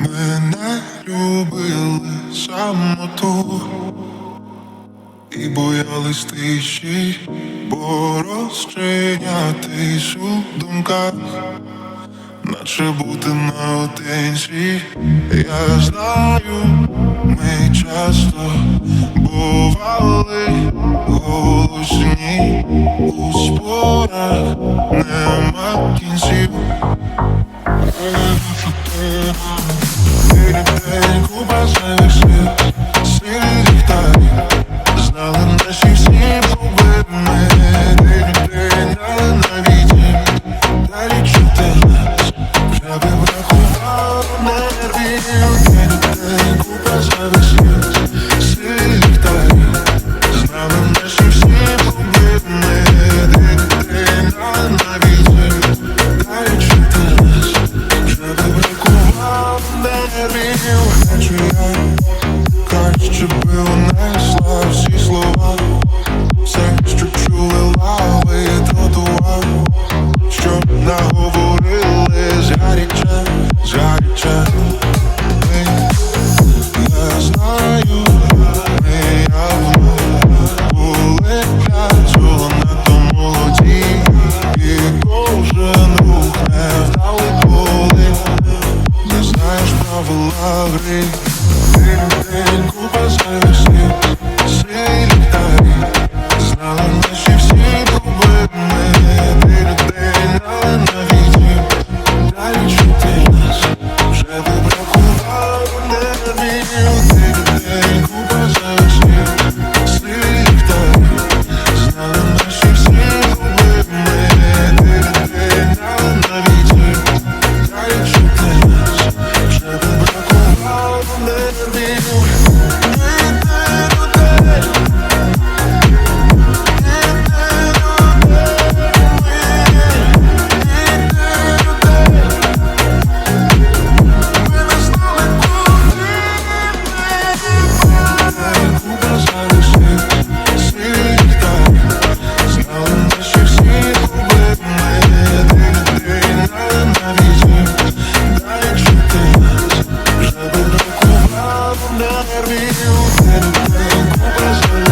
мене любили самоту. І боялись тиші, бо розчинятись наче бути наодинці, я знаю, ми часто бували голосні. У спорах нема кінців. Хочу, я краще би унесла всі слова you, then, then,